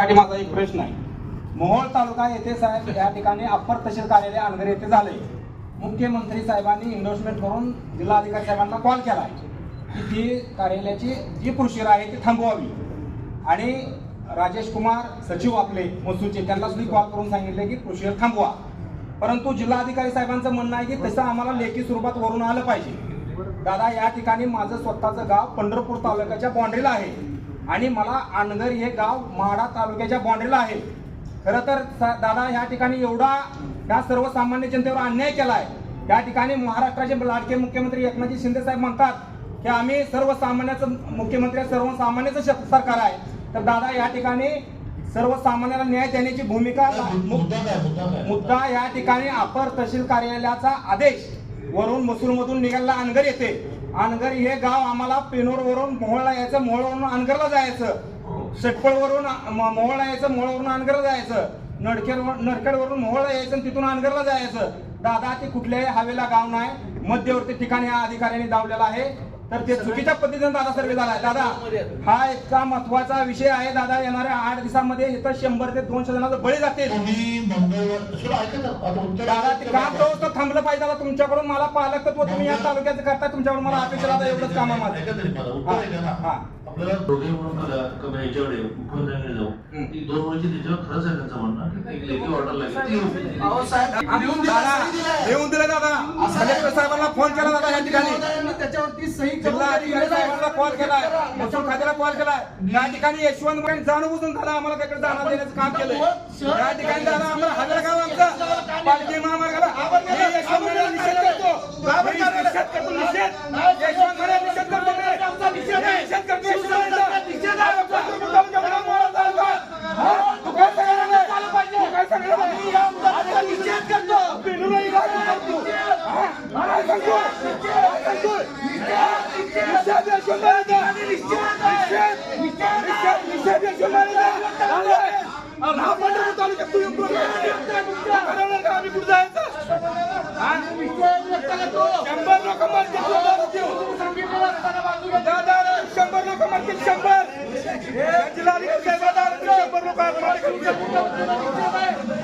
साठी माझा एक प्रश्न आहे. मोहोळ तालुका येथे साहेब या ठिकाणी अप्पर तहसील कार्यालय अनगर येथे झाले मुख्यमंत्री साहेबांनी इन्व्हेस्टमेंट करून जिल्हाधिकारी साहेबांना कॉल केला आहे की ती कार्यालयाची जी प्रोसिजर आहे ती थांबवावी. आणि राजेश कुमार सचिव आपले मसूचे त्यांना सुद्धा कॉल करून सांगितले की प्रोसिजर थांबवा. परंतु जिल्हाधिकारी साहेबांचं म्हणणं आहे की तसं आम्हाला लेखी स्वरूपात वरून आलं पाहिजे. दादा या ठिकाणी माझं स्वतःचं गाव पंढरपूर तालुक्याच्या बाँड्रीला आहे. आणि मला अनगर हे गाव माडा तालुक्याच्या बाँड्रीला आहे. खरं तर दादा या ठिकाणी एवढा या सर्वसामान्य जनतेवर अन्याय केला आहे या ठिकाणी महाराष्ट्राचे लाडके मुख्यमंत्री एकनाथजी शिंदे साहेब म्हणतात की आम्ही सर्वसामान्याचं मुख्यमंत्री सर्वसामान्याचं सरकार आहे. तर दादा या ठिकाणी सर्वसामान्याला न्याय देण्याची भूमिका मुद्दा या ठिकाणी अपर तहसील कार्यालयाचा आदेश वरून मसूर मधून निघाला अनगर येते अनगर हे गाव आम्हाला पेनोर वरून मोहोळला यायचं मोहोळवरून अनगरला जायचं. शेटपळ वरून मोहोळला यायचं मोहोळवरून अनगरला जायचं. नडखेड नडखेड वरून मोहोळला यायचं आणि तिथून अनगरला जायचं. दादा ते कुठल्याही हवेला गाव नाही. मध्यवर्ती ठिकाणी या अधिकाऱ्यांनी दावलेला आहे. तर ते चुकीच्या पद्धतीने दादा सर्वे झाला आहे दादा हा इतका महत्त्वाचा विषय आहे दादा? येणाऱ्या आठ दिवसामध्ये इथं शंभर ते दोनशे जणांचं बळी जातील. दादा ते काम तो थांबलं पाहिजे. दादा तुमच्याकडून मला पालकत्व तुम्ही या तालुक्याचं करताय तुमच्याकडून मला अपेक्षा दादा एवढंच काम आहे दोघे म्हणून बघा कमी याच्याकडे मुख्यमंत्र्यांकडे जाऊ. हम्म. ती दोन वर्षी त्याच्यावर खरंच आहे त्यांचं म्हणणं. की एक लेखी ऑर्डर लागेल. ती होईल. दादा येऊन दिलं दादा. कलेक्टर साहेबांना फोन केला दादा या ठिकाणी. त्याच्यावरती सही जिल्हा अधिकारी साहेबांना कॉल केलाय. महसूल खात्याला कॉल केलाय. या ठिकाणी यशवंत मुळे जाणून बुजून दादा आम्हाला त्याकडे देण्याचं काम केलंय. या ठिकाणी दादा आम्हाला हजर गाव आमचं. पालखी महामार्गाला. यशवंत निषेध करतो. निषेध करतो निषेध यशवंत मुळे निषेध करतो मी मी निषेध करतो यशवंत मुळेचा. हा, पंढरपूर तालुक्यामध्ये मोहोळ तालुका. हा, तू काय सांगायला लागलाय? तू काय सांगायला लागलाय? आता निषेध करतो बिनूलाही लागू करतो हा, काय सांगतो काय सांगतो निषेध यशवंत मुळेचा. निषेध निषेध निषेध यशवंत मुळेचा. आलाय. आणि हा पंढरपूर तालुक्यात तू येऊन बोलतोय. ठरवलं का आम्ही कुठं जायचं हा? शंभर लोक. दादा शंभर लोक मरतील शंभर जिल्हाधिकारी साहेब दारू देऊ, शंभर लोक आत्महत्या करून घेतील.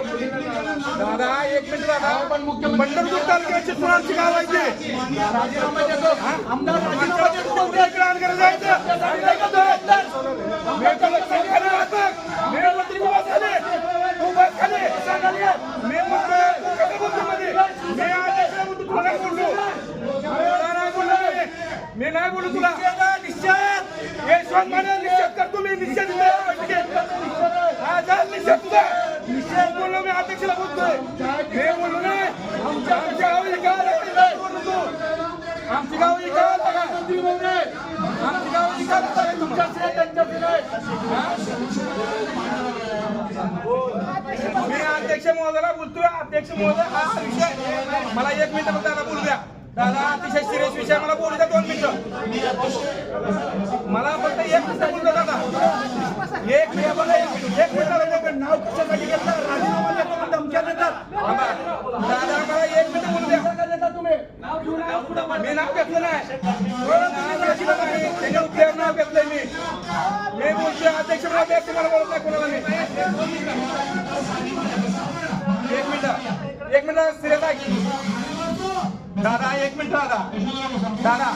दादा एक मिनिट दादा पण पंढरपूर तालुक्याची तुळांची गाव आहे ते. हा? आमच्या इकडे आणकर जायचं. मी कलेक्टर खाली राहतो. मी मंत्री निवास खाली. तू बस खाली. मी मंत्री कलेक्टरमध्ये. मी अध्यक्ष म्हणतो, तुला नाही बोललो. तुला नाही बोललो मी. मी नाही बोलू तुला. निश्चित यशवंत माने निश्चित करतो मी निश्चित हा निश्चित तुझा. निश्चित बोललो मी अध्यक्षला बोलतोय. हे बोललो नाही आमच्या आमच्या गावी काय आमची गाव ही आमची गाव ही तुमच्या. मी अध्यक्ष महोदयाला बोलतोय. अध्यक्ष महोदय हा विषय मला एक मिनिट बोलू द्या. दादा अतिशय सिरियस विषय मला बोलू द्या दोन मिनिटं. मला फक्त एक मिनिट बोलू द्या दादा. एक मिनिट बोला एक मिनिट. नाव कशासाठी घेतलं? राजीनामा देतो म्हणून धमक्या देतात. दादा मला एक मिनिट बोलू द्या. तुम्ही. मी नाव घेतलं नाही. त्याच्या उत्तर नाव घेतलंय मी. मी बोलतोय अध्यक्ष तुम्हाला बोलत नाही कोणाला मी. एक मिनिट. एक मिनिट सिरियस आहे दादा एक मिनिट दादा. दादा.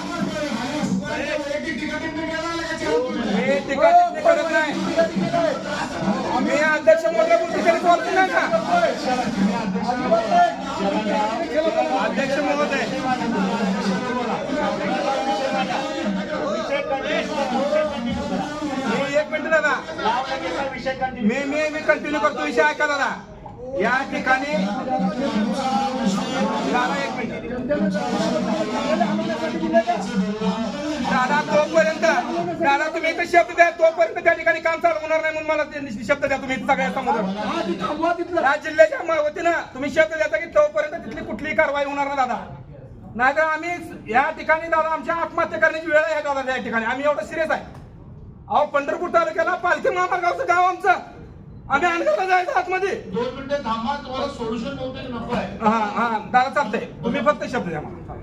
मी तिकट करत नाही. मी अध्यक्ष म्हणलं पण तिकडे बोलतो नाही का? अध्यक्ष महोदय. एक मिनिट दादा. मी मी मी कंटिन्यू करतो. विषय ऐका दादा. या ठिकाणी दादा एक दादा तोपर्यंत दादा तुम्ही इथे शब्द द्या. तोपर्यंत त्या ठिकाणी काम चालू होणार नाही म्हणून मला ते शब्द द्या तुम्ही सगळ्या समोर. या जिल्ह्याच्या वतीनं तुम्ही शब्द द्या की तोपर्यंत तिथली कुठलीही कारवाई होणार ना दादा. नाही तर आम्ही या ठिकाणी दादा आमच्या आत्महत्या करण्याची वेळ आहे दादा या ठिकाणी. आम्ही एवढं सिरियस आहे. अहो पंढरपूर तालुक्याला पालखी महामार्गावचं गाव आमचं. आम्ही अनगरला जायचं आतमध्ये? दोन मिनिटं थांबा तुम्हाला सोल्युशन नव्हतं नको आहे? हा हा दादा चालतंय. तुम्ही फक्त शब्द द्या मला.